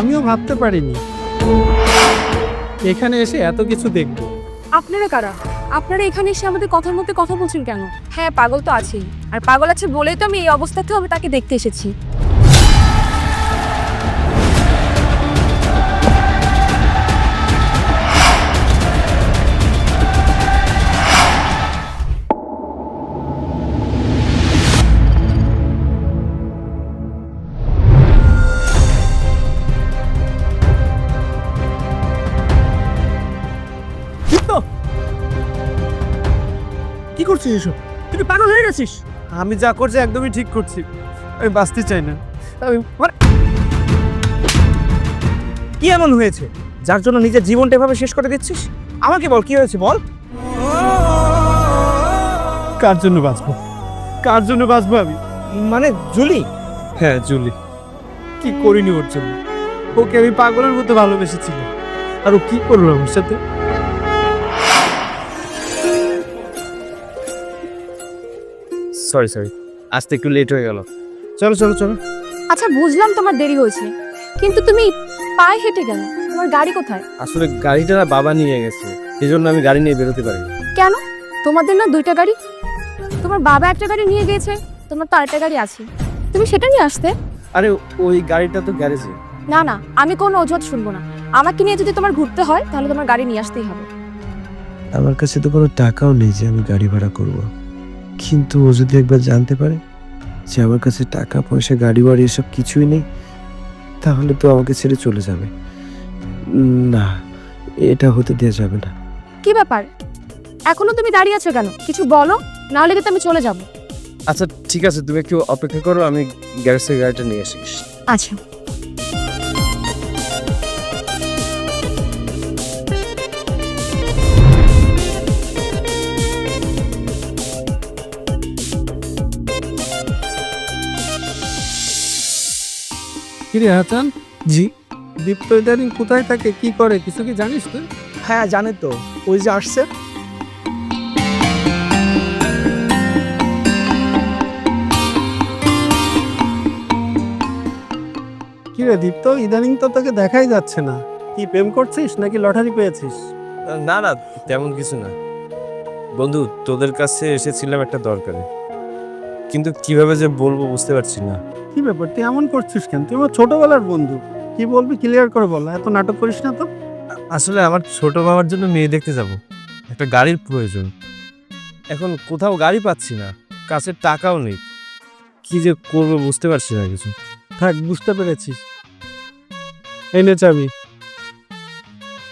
আমিও ভাবতে পারিনি। এখানে এসে এত কিছু দেখব। আপনারা কারা? আপনারা এখানে এসে আমাদের কথার মধ্যে কথা বলছেন কেন? হ্যাঁ পাগল তো আছেই। আর পাগল আছে বলেই তো আমি এই অবস্থাতেও আমি তাকে দেখতে এসেছি। কি করছিস এসব? তুই পাগল হয়ে গেছিস। আমি যা করছি একদমই ঠিক করছি। আমি বাঁচতে চাই না। আমি মানে কি এমন হয়েছে? যার জন্য নিজের জীবনটা এভাবে শেষ করে দিচ্ছিস? আমাকে বল কি হয়েছে বল। কার জন্য বাঁচবো? কার জন্য বাঁচবো আমি? মানে জুলি? হ্যাঁ জুলি। কি করিনি ওর জন্য? ওকে আমি পাগলের মতো ভালোবেসেছিলাম। আর ও কি করল আমার সাথে? সরি সরি আসতে একটু লেট হয়ে গেল। চলো চলো চলো। আচ্ছা বুঝলাম তোমার দেরি হয়েছে। কিন্তু তুমি পায়ে হেঁটে গেল তোমার গাড়ি কোথায়? আসলে গাড়িটা না বাবা নিয়ে গেছে। এই জন্য আমি গাড়ি নিয়ে বেরোতে পারি কেন? তোমাদের না দুইটা গাড়ি? তোমার বাবা একটা গাড়ি নিয়ে গিয়েছে তোমার তো আরেকটা গাড়ি আছে। তুমি সেটা নিয়ে আসতে। আরে ওই গাড়িটা তো গ্যারেজে। না না আমি কোনো অজুহাত শুনব না। আমাকে নিয়ে যদি তোমার ঘুরতে হয় তাহলে তোমার গাড়ি নিয়ে আসতেই হবে। আমার কাছে তো কোনো টাকাও নেই যে আমি গাড়ি ভাড়া করব। কিন্তু ও যদি একবার জানতে পারে যে আমার কাছে টাকা পয়সা গাড়ি বাড়ি এসব কিছুই নেই তাহলে তো আমাকে ছেড়ে চলে যাবে। না এটা হতে দেওয়া যাবে না। কি ব্যাপার? এখনও তুমি দাঁড়িয়ে আছো কেন? কিছু বলো না হলে কিন্তু আমি চলে যাব। আচ্ছা ঠিক আছে তুমি একটু অপেক্ষা করো আমি গ্যারেজ থেকে গাড়িটা নিয়ে আসিস আচ্ছা। কিরে হাসান? জি। দীপ্ত ইদানিং কোথায় থাকে? কি করে? কিছু কি জানিস তুই? হ্যাঁ জানে তো। ওই যে আসছে। কিরে দীপ্ত ইদানিং তো তোকে দেখাই যাচ্ছে না। কি প্রেম করছিস নাকি লটারি পেয়েছিস? না না তেমন কিছু না। বন্ধু তোদের কাছে এসেছিলাম একটা দরকারে। কিন্তু কীভাবে যে বলব বুঝতে পারছি না। কি ব্যাপার? তুই এমন করছিস কেন? তুই আমার ছোটবেলার বন্ধু। কি বলবি? ক্লিয়ার করে বল এত নাটক করিস না তো। আসলে আমার ছোট বাবার জন্য মেয়ে দেখতে যাব। একটা গাড়ির প্রয়োজন। এখন কোথাও গাড়ি পাচ্ছি না। কাছে টাকাও নেই। কি যে করব বুঝতে পারছি না কিছু। থাক, বুঝতে পেরেছিস। এই নে চাবি।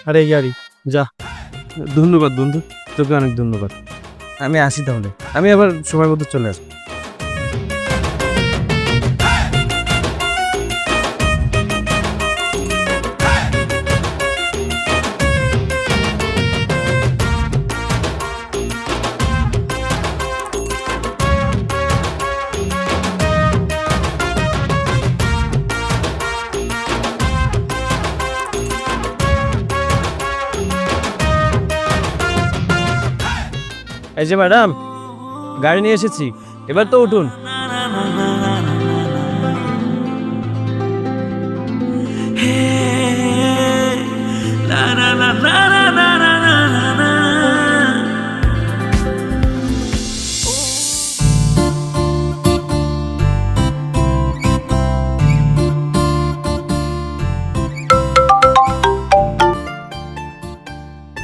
আর গাড়ি। যা। ধন্যবাদ বন্ধু। তোকে অনেক ধন্যবাদ। আমি আসি তাহলে। আমি আবার সময় মতো চলে আসব। এই যে ম্যাডাম গাড়ি নিয়ে এসেছি এবার তো উঠুন।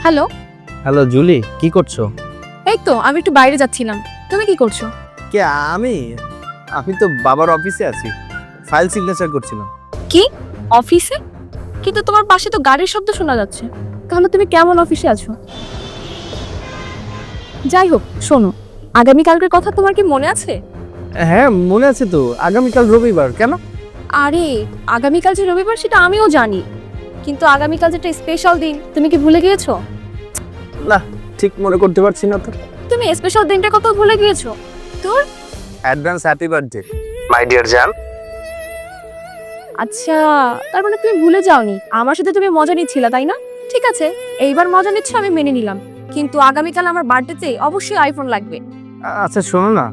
হ্যালো। হ্যালো জুলি কি করছ? এই তো আমি একটু বাইরে যাচ্ছিলাম। তুমি কি করছ? কে আমি? আমি তো বাবার অফিসে আছি। ফাইল সিগনেচার করছিলাম। কি? অফিসে? কিন্তু তোমার পাশে তো গাড়ির শব্দ শোনা যাচ্ছে। তাহলে তুমি কেমন অফিসে আছো? যাই হোক শোনো আগামীকালকের কথা তোমার কি মনে আছে? হ্যাঁ মনে আছে তো। আগামীকাল রবিবার কেন? আরে আগামীকাল যে রবিবার সেটা আমিও জানি। কিন্তু আগামীকাল যেটা স্পেশাল দিন তুমি কি ভুলে গিয়েছো? না ঠিক মনে করতে পারছি না তো। তুমি স্পেশাল দিনটার কথা ভুলে গিয়েছো? তোর? Advance happy birthday my dear জান আচ্ছা তার মানে তুমি ভুলে যাওনি। আমার সাথে তুমি মজা নিচ্ছিলা তাই না? ঠিক আছে এইবার মজা নিচ্ছ আমি মেনে নিলাম। কিন্তু আগামীকাল আমার বার্থডেতে অবশ্যই আইফোন লাগবে। আচ্ছা শোনো না।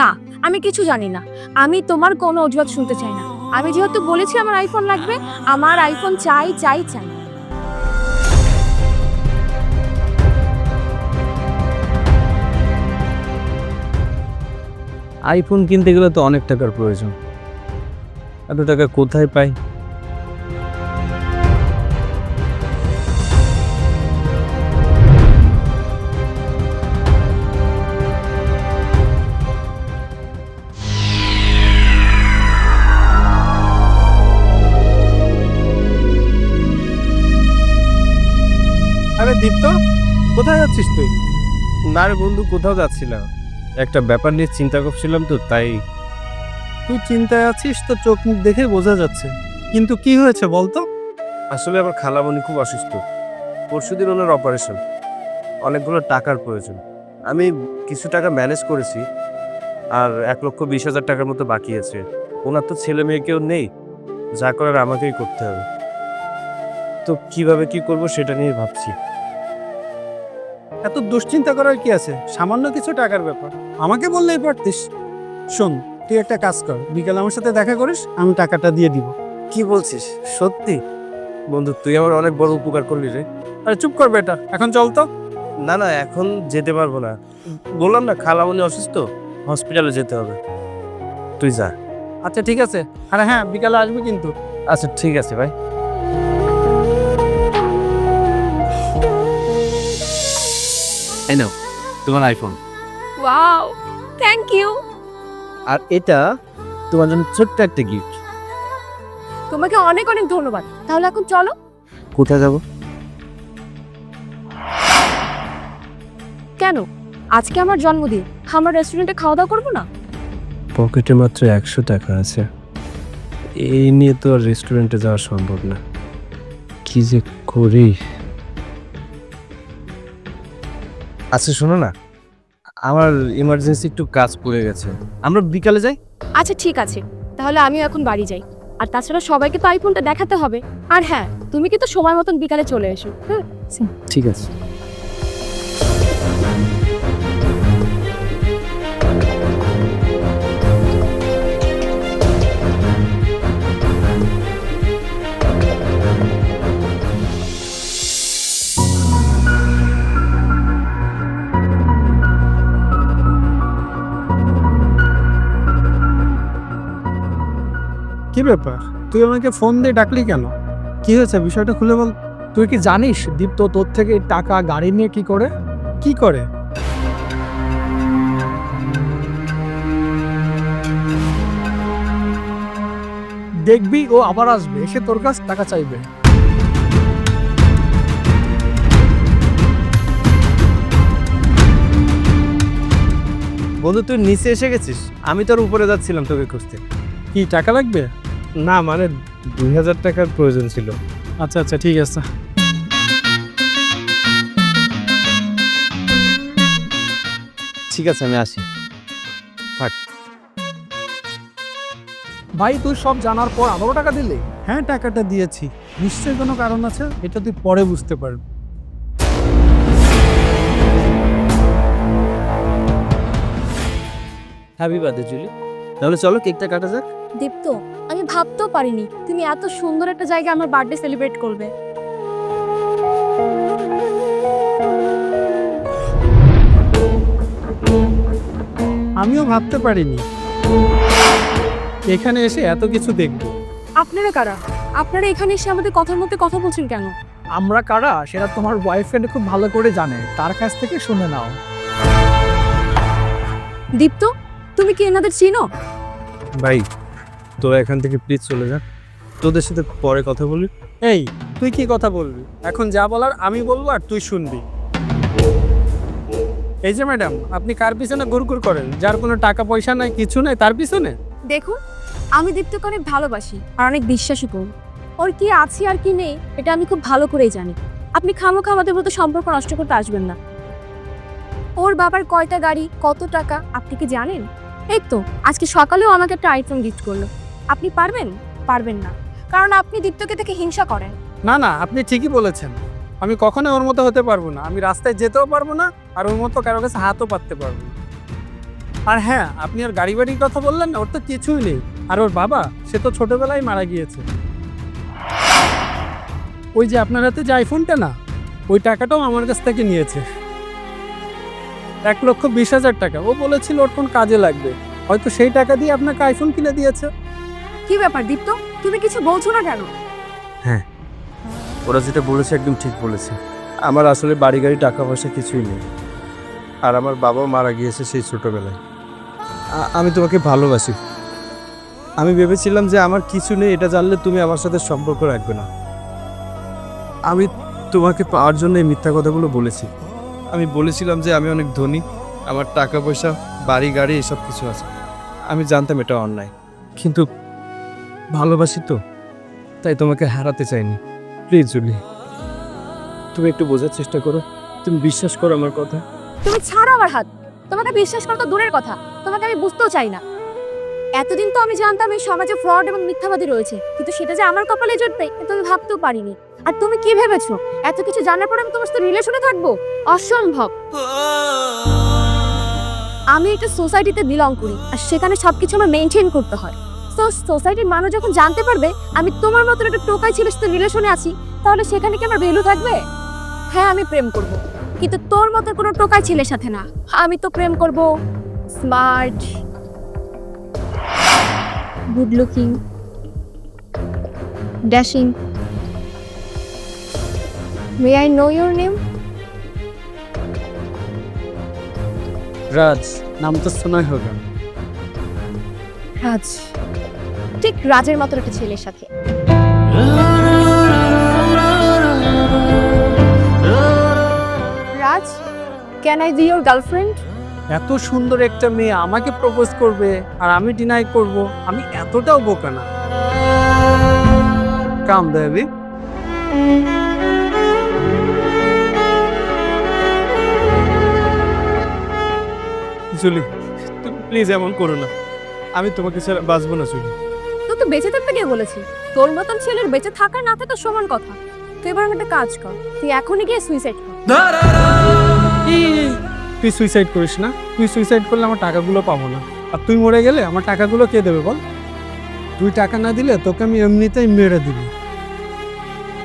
না আমি কিছু জানি না। আমি তোমার কোনো অজুহাত শুনতে চাই না। আমি যেহেতু বলেছি আমার আইফোন লাগবে আমার আইফোন চাই চাই চাই। আইফোন কিনতে গেলে তো অনেক টাকার প্রয়োজন। এত টাকা কোথায় পাই? আরে দীপ্ত কোথায় যাচ্ছিস তুই? না রে বন্ধু কোথাও যাচ্ছিলাম। একটা ব্যাপার নিয়ে চিন্তা করছিলাম তো তাই। তুই চিন্তায় আছিস তো চোখ মুখ দেখে বোঝা যাচ্ছে। কিন্তু কি হয়েছে বলতো আসলে আমার খালামণি খুব অসুস্থ। পরশুদিন ওনার অপারেশন। অনেকগুলো টাকার প্রয়োজন। আমি কিছু টাকা ম্যানেজ করেছি আর এক লক্ষ বিশ হাজার টাকার মতো বাকি আছে। ওনার তো ছেলে মেয়ে কেউ নেই। যা করার আমাকেই করতে হবে। তো কীভাবে কি করব সেটা নিয়ে ভাবছি। এত দুশ্চিন্তা করার কি আছে? সামান্য কিছু টাকার ব্যাপার। আমাকে বললেই পারতিস। শোন তুই একটা কাজ কর। বিকেল আমার সাথে দেখা করিস আমি টাকাটা দিয়ে দিব। কি বলছিস? সত্যি? বন্ধু তুই আমার অনেক বড় উপকার করলি রে। আরে চুপ কর বেটা এখন চল তো। না না এখন যেতে পারব না। বললাম না খালামণি অসুস্থ? হসপিটালে যেতে হবে। তুই যা। আচ্ছা ঠিক আছে। আরে হ্যাঁ বিকালে আসবি কিন্তু। আচ্ছা ঠিক আছে ভাই। এই নাও তোমার আইফোন ওয়াও থ্যাংক ইউ আর এটা তোমার জন্য ছোট্ট একটা গিফট তোমাকে অনেক অনেক ধন্যবাদ। তাহলে এখন চলো। কোথায় যাব? কেন? আজকে আমার জন্মদিন। আমরা রেস্টুরেন্টে খাওয়া দাওয়া করব না? পকেটে মাত্র একশো টাকা আছে। এই নিয়ে তো আর রেস্টুরেন্টে যাওয়া সম্ভব না। কি যে করি। আচ্ছা শোনো না। আমার ইমার্জেন্সি একটু কাজ পড়ে গেছে। আমরা বিকালে যাই? আচ্ছা ঠিক আছে। তাহলে আমিও এখন বাড়ি যাই। আর তাছাড়া সবাইকে তো আইফোনটা দেখাতে হবে। আর হ্যাঁ তুমি কিন্তু সময় মতন বিকালে চলে এসো হ্যাঁ ঠিক আছে। কি ব্যাপার? তুই আমাকে ফোন দিয়ে ডাকলি কেন? কি হয়েছে? বিষয়টা খুলে বল। তুই কি জানিস দীপ্ত তোর থেকে টাকা গাড়ি নিয়ে কি করে? কি করে? দেখবি ও আবার আসবে এসে তোর কাছ টাকা চাইবে। বন্ধু তুই নিচে এসে গেছিস? আমি তোর উপরে যাচ্ছিলাম তোকে খুঁজতে। কি টাকা লাগবে? না মানে দুই হাজার টাকার প্রয়োজন ছিল। আচ্ছা আচ্ছা ঠিক আছে। ঠিক আছে আমি আসি। থাক। ভাই তুই সব জানার পর আবারও টাকা দিলি? হ্যাঁ টাকাটা দিয়েছি। নিশ্চয়ই কোনো কারণ আছে? এটা তুই পরে বুঝতে পারবি। Happy birthday Julie. তাহলে চলো কেকটা কাটা যাক। দীপ্ত আমি ভাবতেও পারিনি তুমি এত সুন্দর একটা জায়গায় আমার বার্থডে সেলিব্রেট করবে। আমিও ভাবতে পারিনি। এখানে এসে এত কিছু দেখব। আপনারা কারা? আপনারা এখানে এসে আমাদের কথার মধ্যে কথা বলছেন কেন? আমরা কারা? সেটা তোমার বয়ফ্রেন্ড খুব ভালো করে জানে। তার কাছ থেকে শুনে নাও। দীপ্ত তুমি কি এনাদের চিনো? ভাই তো এখান থেকে প্লিজ চলে যা। তোদের সাথে পরে কথা বলি। এই তুই কি কথা বলবি? এখন যা বলার আমি বলব আর তুই শুনবি। এই যে ম্যাডাম আপনি কার পিছনে গুরগুর করেন? যার কোনো টাকা পয়সা নাই কিছু নাই তার পিছনে? দেখুন আমি দীপ্তকে অনেক ভালোবাসি আর অনেক বিশ্বাসী করি ওর কি আছে আর কি নেই এটা আমি খুব ভালো করেই জানি। আপনি খামোখা আমাদের মতো সম্পর্ক নষ্ট করতে আসবেন না। ওর বাবার কয়টা গাড়ি কত টাকা আপনি কি জানেন? এই তো, আজকে সকালেও আমাকে একটা আইফোন গিফট করল। আপনি পারবেন? পারবেন না। কারণ আপনি দীপ্তকে থেকে হিংসা করেন। না না, আপনি ঠিকই বলেছেন। আমি কখনো ওর মতো হতে পারব না। আমি রাস্তায় যেতেও পারব না আর ওর মতো কারও কাছে হাতও পাততে পারব না। আর হ্যাঁ আপনি আর গাড়ি বাড়ির কথা বললেন না, ওর তো কিছুই নেই। আর ওর বাবা, সে তো ছোটবেলায় মারা গিয়েছে। ওই যে আপনার হাতে যে আইফোনটা না, ওই টাকাটাও আমার কাছ থেকে নিয়েছে। এক লক্ষ বিশ হাজার টাকা। ও বলেছিল ওর কোন কাজে লাগবে। হয়তো সেই টাকা দিয়ে আপনাকে আইফোন কিনে দিয়েছে। কি ব্যাপার দীপ্ত? তুমি কিছু বলছো না কেন? হ্যাঁ ওরা যেটা বলেছে একদম ঠিক বলেছে। আমার আসলে বাড়ি গাড়ি টাকা পয়সা কিছুই নেই। আর আমার বাবা মারা গিয়েছে সেই ছোটবেলায়। আমি তোমাকে ভালোবাসি। আমি ভেবেছিলাম যে আমার কিছু নেই এটা জানলে তুমি আমার সাথে সম্পর্ক রাখবে না। আমি তোমাকে পাওয়ার জন্য এই মিথ্যা কথাগুলো বলেছি। আমি বলেছিলাম যে আমি অনেক ধনী, আমার টাকা পয়সা, বাড়ি, গাড়ি, এসব কিছু আছে। আমি জানতাম এটা অন্যায়। কিন্তু ভালোবাসি তো, তাই তোমাকে হারাতে চাইনি। প্লিজ, জুলি, তুমি একটু বোঝার চেষ্টা করো। তুমি বিশ্বাস করো আমার কথা? তুমি ছাড়ো আমার হাত। তোমাকে বিশ্বাস করা তো দূরের কথা। তোমাকে আমি বুঝতেও চাই না। এতদিন তো আমি জানতাম এই সমাজে ফ্রড এবং মিথ্যাবাদী রয়েছে। কিন্তু সেটা যে আমার কপালে জুটবে এটা আমি ভাবতেও পারিনি। আর তুমি কি ভেবেছো? এত কিছু জানার পর আমি তোমার সাথে রিলেশনে থাকব? অসম্ভব। আমি একটা সোসাইটিতে বিলং করি, আর সেখানে সবকিছু আমার মেনটেন করতে হয়। তো সোসাইটির মানুষ যখন জানতে পারবে, আমি তোমার মতো একটা টোকাই ছেলের সাথে রিলেশনে আছি, তাহলে সেখানে কি আমার ভ্যালু থাকবে? হ্যাঁ আমি প্রেম করব। কিন্তু তোর মতো কোনো টোকাই ছেলের সাথে না। আমি তো প্রেম করব। Smart good looking dashing may I know your name Raj নাম তো শোনাই হোগা রাজ ঠিক রাজের মতো একটা ছেলের সাথে। Raj can I be your girlfriend এত সুন্দর একটা মেয়ে আমাকে প্রপোজ করবে আর আমি ডিনাই করব আমি এতটাও বোকা না। কাম দেবি জুলি তুমি প্লিজ এমন করো না। আমি তোমাকে ছাড়া বাঁচবো না জুলি তো তো বেঁচে থাকতে কে বলেছি? তোর মতন ছেলের বেঁচে থাকা না থাকা সমান কথা। তুই এবার একটা কাজ কর। তুই এখনই গিয়ে সুইসাইড কর। তুই সুইসাইড করিস না। তুই সুইসাইড করলে আমার টাকাগুলো পাবো না। আর তুই মরে গেলে আমার টাকাগুলো কে দেবে বল? তুই টাকা না দিলে তোকে আমি এমনিতেই মেরে দিব।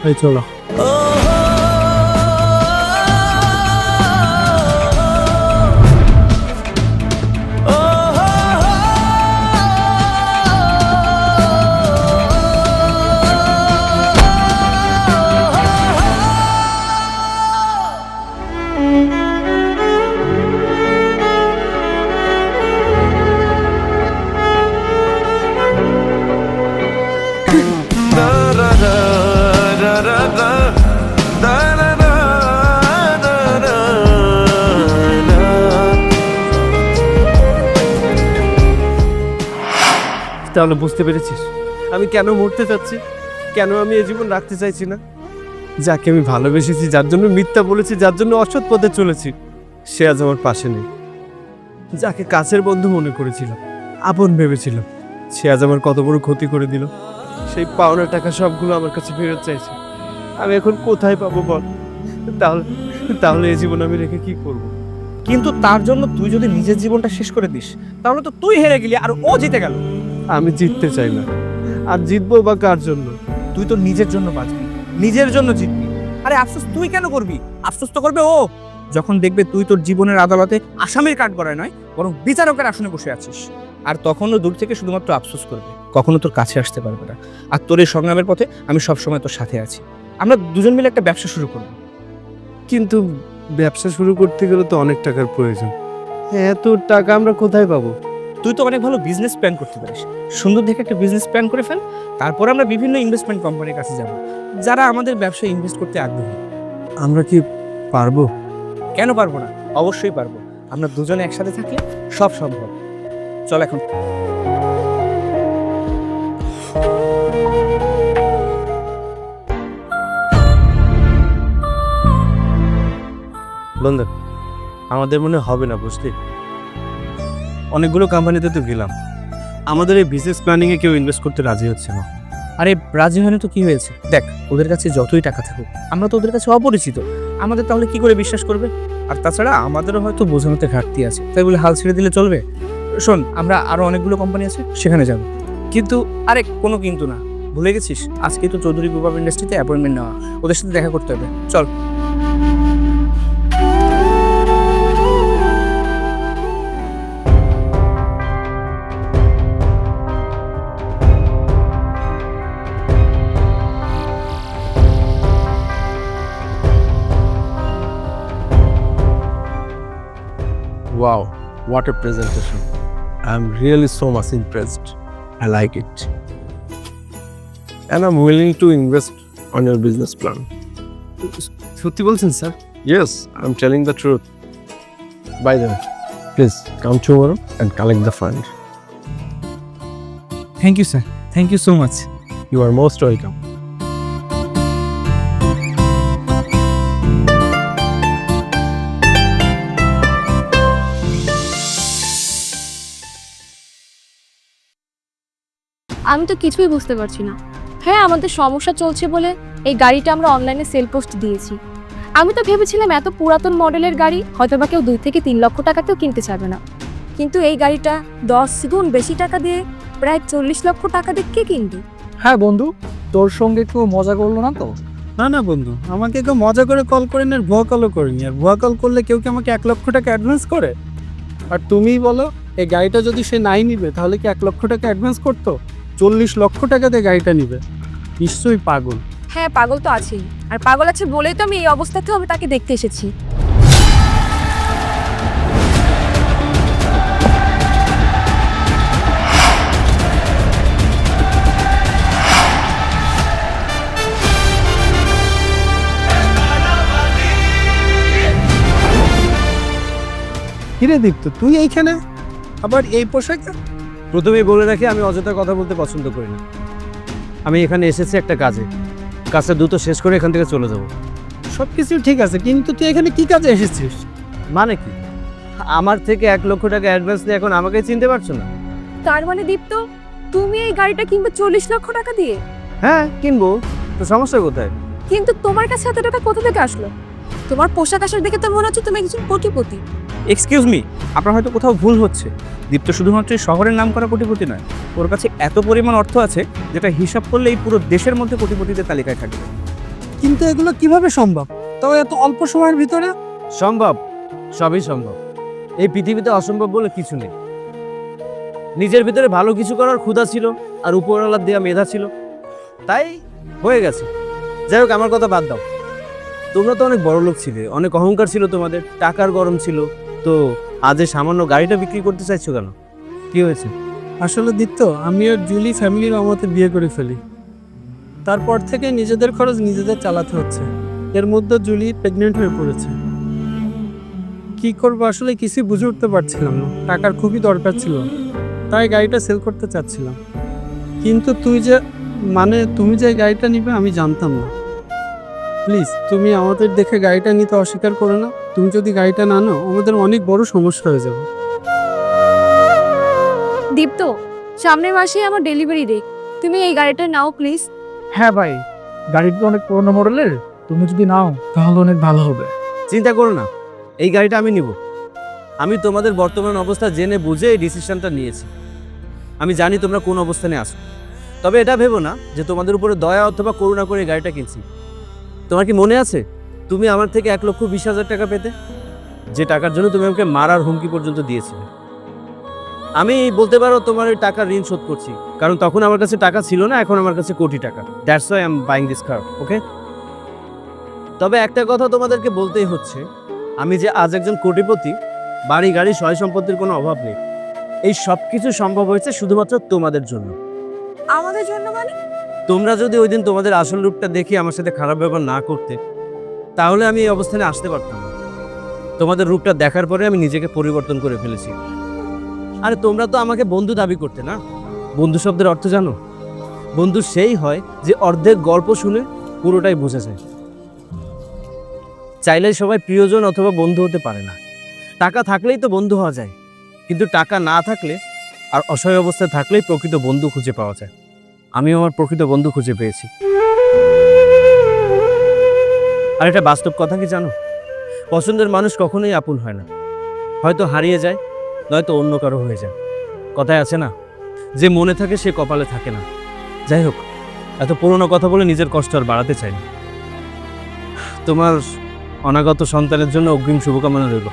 এই চলো। তাহলে বুঝতে পেরেছিস? আমি কেন মরতে চাচ্ছি? কেন আমি এই জীবন রাখতে চাইছি না? যাকে আমি ভালোবেসেছি যার জন্য মিথ্যা বলেছি যার জন্য অসৎ পথে চলেছি সে আজ আমার পাশে নেই। যাকে কাছের বন্ধু মনে করেছিলাম আপন ভেবেছিলাম সে আজ আমার কত বড় ক্ষতি করে দিল। সেই পাওনা টাকা সবগুলো আমার কাছে ফেরত চাইছে। আমি এখন কোথায় পাবো বল? তাহলে তাহলে এই জীবন আমি রেখে কি করব? কিন্তু তার জন্য তুই যদি নিজের জীবনটা শেষ করে দিস তাহলে তো তুই হেরে গেলি আর ও জিতে গেল। আমি জিততে চাই না। আর জিতবো বা কার জন্য? তুই তো নিজের জন্য বাঁচবি। নিজের জন্য জিতবি। আরে আফসোস তুই কেন করবি? আফসোস তো করবে ও। যখন দেখবে তুই তোর জীবনের আদালতে আসামির কাঠ করায় নয় বরং বিচারকের আসনে বসে আছিস। আর তখনও দূর থেকে শুধুমাত্র আফসোস করবে। কখনো তোর কাছে আসতে পারবে না। আর তোর এই সংগ্রামের পথে আমি সবসময় তোর সাথে আছি। আমরা দুজন মিলে একটা ব্যবসা শুরু করব। কিন্তু ব্যবসা শুরু করতে গেলে তো অনেক টাকার প্রয়োজন। এত টাকা আমরা কোথায় পাবো? তুই তো অনেক ভালো বিজনেস প্ল্যান করতে পারিস। সুন্দর দেখে একটা বিজনেস প্ল্যান করে ফেল তারপর আমরা বিভিন্ন ইনভেস্টমেন্ট কোম্পানির কাছে যাব যারা আমাদের ব্যবসায় ইনভেস্ট করতে আগ্রহী। আমরা কি পারব? কেন পারব না? অবশ্যই পারব। আমরা দুজনে একসাথে থাকলে সব সম্ভব। চল এখন। বন্ধু আমাদের মনে হবে না বুঝলি? অনেকগুলো কোম্পানিতে তো গেলাম। আমাদের এই বিজনেস প্ল্যানিংয়ে কেউ ইনভেস্ট করতে রাজি হচ্ছে না। আরে, রাজি হয়নি তো কি হয়েছে? দেখ, ওদের কাছে যতই টাকা থাকুক, আমরা তো ওদের কাছে অপরিচিত। আমাদের তাহলে কি করে বিশ্বাস করবে? আর তাছাড়া আমাদেরও হয়তো বোঝানোতে ঘাটতি আছে। তাই বলে হাল ছেড়ে দিলে চলবে? শোন, আমরা আরও অনেকগুলো কোম্পানি আছে, সেখানে যাব। কিন্তু, আরে, কোনো কিন্তু না। ভুলে গেছিস? আজকে তো চৌধুরী অফ ইন্ডাস্ট্রিতে অ্যাপয়েন্টমেন্ট নেওয়া। ওদের সাথে দেখা করতে হবে। চল। What a presentation. I'm really so much impressed. I like it. And I'm willing to invest on your business plan. সত্যি বলছেন sir Yes, I'm telling the truth. By the way, please come tomorrow and collect the fund. Thank you sir thank you so much You are most welcome. আমি তো কিছুই বুঝতে পারছি না। হ্যাঁ আমাদের সমস্যা চলছে বলে এই গাড়িটা আমরা অনলাইনে সেল পোস্ট দিয়েছি। আমি তো ভেবেছিলাম এত পুরাতন মডেলের গাড়ি হয়তো বা কেউ দুই থেকে তিন লক্ষ টাকাতেও কিনতে চাবে না। কিন্তু এই গাড়িটা দশ গুণ বেশি টাকা দিয়ে প্রায় চল্লিশ লক্ষ টাকা দিয়ে কে কিনবে? হ্যাঁ বন্ধু তোর সঙ্গে কেউ মজা করল না তো? না না বন্ধু আমাকে কেউ মজা করে কল করেন আর ভুয়া কলও করেনি আর ভুয়া কল করলে কেউ কি আমাকে এক লক্ষ টাকা অ্যাডভান্স করে? আর তুমি বলো এই গাড়িটা যদি সে নাই নিবে তাহলে কি এক লক্ষ টাকা অ্যাডভান্স করতো? চল্লিশ লক্ষ টাকা দিয়ে গাড়িটা নিবে। নিশ্চয়ই পাগল। হ্যাঁ পাগল তো আছেই। আর পাগল আছে বলেই তো আমি এই অবস্থাতেও আমি তাকে দেখতে এসেছি। কিরে দীপ্ত তুই এইখানে? আবার এই পোশাকে? প্রথমেই বলে রাখি আমি অযথা কথা বলতে পছন্দ করি না। আমি এখানে এসেছি একটা কাজে। কাজটা দ্রুত শেষ করে এখান থেকে চলে যাব। সব কিছু ঠিক আছে কিন্তু তুই এখানে কি কাজে এসেছিস? মানে কি? আমার থেকে এক লক্ষ টাকা অ্যাডভান্স নিয়ে এখন আমাকে চিনতে পারছ না? তার মানে দীপ্ত তুমি এই গাড়িটা কিনবে চল্লিশ লক্ষ টাকা দিয়ে? হ্যাঁ কিনবো। তো সমস্যা কোথায়? কিন্তু তোমার কাছে এত টাকা কোথা থেকে আসলো? তোমার পোশাক আশাক দেখে তো মনে হচ্ছে তুমি একজন কোটিপতি। এক্সকিউজ মি আপনার হয়তো কোথাও ভুল হচ্ছে। দীপ্ত শুধুমাত্র এই শহরের নাম করা কোটিপতি নয় ওর কাছে এত পরিমাণ অর্থ আছে যেটা হিসাব করলে এই পুরো দেশের মধ্যে কোটিপতিদের তালিকায় থাকবে। কিন্তু এগুলো কীভাবে সম্ভব? তাও এত অল্প সময়ের ভিতরে? সম্ভব সবই সম্ভব। এই পৃথিবীতে অসম্ভব বলে কিছু নেই। নিজের ভিতরে ভালো কিছু করার ক্ষুধা ছিল আর উপরওয়ালার দেওয়া মেধা ছিল। তাই হয়ে গেছে। যাই হোক আমার কথা বাদ দাও। তোমরা তো অনেক বড় লোক ছিলে অনেক অহংকার ছিল তোমাদের টাকার গরম ছিল তো আজ এই সামান্য গাড়িটা বিক্রি করতে চাইছো কেন? কি হয়েছে? আসলে দিত্য আমি আর জুলি ফ্যামিলির অমতে বিয়ে করে ফেলি। তারপর থেকে নিজেদের খরচ নিজেদের চালাতে হচ্ছে। এর মধ্যে জুলি প্রেগনেন্ট হয়ে পড়েছে। কি করব আসলে কিছুই বুঝে উঠতে পারছিলাম না। টাকার খুবই দরকার ছিল। তাই গাড়িটা সেল করতে চাচ্ছিলাম। কিন্তু তুই যে মানে তুমি যে গাড়িটা নিবে আমি জানতাম না। প্লিজ তুমি আমাদের দেখে গাড়িটা নিতে অস্বীকার করো না। তুমি যদি গাড়িটা না নাও আমাদের অনেক বড় সমস্যা হয়ে যাবে। দীপ্ত সামনের মাসে আমার ডেলিভারি ডে তুমি এই গাড়িটা নাও প্লিজ হ্যাঁ ভাই গাড়িটা অনেক পুরোনো মডেলের। তুমি যদি নাও তাহলে অনেক ভালো হবে। চিন্তা করো না এই গাড়িটা আমি নিব। আমি তোমাদের বর্তমান অবস্থা জেনে বুঝে এই ডিসিশনটা নিয়েছি। আমি জানি তোমরা কোন অবস্থানে আসো তবে এটা ভেবো না যে তোমাদের উপরে দয়া অথবা করুণা করে এই গাড়িটা কিনছি। তোমার কি মনে আছে? তুমি আমার থেকে এক লক্ষ বিশ হাজার টাকা পেতে? যে টাকার জন্য তুমি আমাকে মারার হুমকি পর্যন্ত দিয়েছিলে। আমি বলতে পারো তোমার ওই টাকার ঋণ শোধ করছি কারণ তখন আমার কাছে টাকা ছিল না এখন আমার কাছে কোটি টাকা। That's why am buying this car okay তবে একটা কথা তোমাদেরকে বলতেই হচ্ছে আমি যে আজ একজন কোটিপতি বাড়ি গাড়ি সয় সম্পত্তির কোনো অভাব নেই। এই সব কিছু সম্ভব হয়েছে শুধুমাত্র তোমাদের জন্য। আমাদের জন্য মানে? তোমরা যদি ওই দিন তোমাদের আসল রূপটা দেখে আমার সাথে খারাপ ব্যবহার না করতে তাহলে আমি এই অবস্থানে আসতে পারতাম না। তোমাদের রূপটা দেখার পরে আমি নিজেকে পরিবর্তন করে ফেলেছি। আরে, তোমরা তো আমাকে বন্ধু দাবি করতে, না? বন্ধু শব্দের অর্থ জানো? বন্ধু সেই হয় যে অর্ধেক গল্প শুনে পুরোটাই বুঝে যায়। চাইলে সবাই প্রিয়জন অথবা বন্ধু হতে পারে না। টাকা থাকলেই তো বন্ধু হওয়া যায়। কিন্তু টাকা না থাকলে আর অসহায় অবস্থায় থাকলেই প্রকৃত বন্ধু খুঁজে পাওয়া যায়। আমি আমার প্রকৃত বন্ধু খুঁজে পেয়েছি। আর এটা বাস্তব কথা কি জানো? পছন্দের মানুষ কখনোই আপন হয় না। হয়তো হারিয়ে যায়, নয়তো অন্য কারও হয়ে যায়। কথায় আছে না, যে মনে থাকে সে কপালে থাকে না। যাই হোক, এত পুরনো কথা বলে নিজের কষ্ট আর বাড়াতে চাই না। তোমার অনাগত সন্তানের জন্য অগ্রিম শুভকামনা রইল।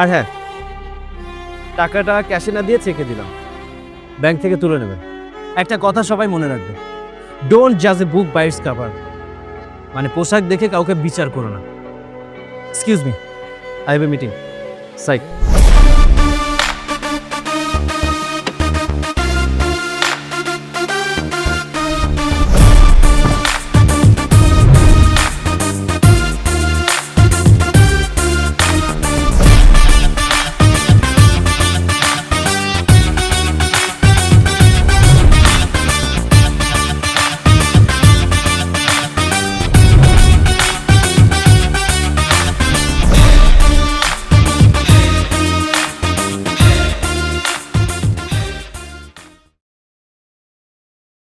আর হ্যাঁ টাকাটা ক্যাশে না দিয়ে চেকে দিলাম। ব্যাংক থেকে তুলে নেবেন একটা কথা সবাই মনে রাখবে। ডোন্ট জাজ a book by its cover মানে পোশাক দেখে কাউকে বিচার করো না। Excuse me I have a meeting side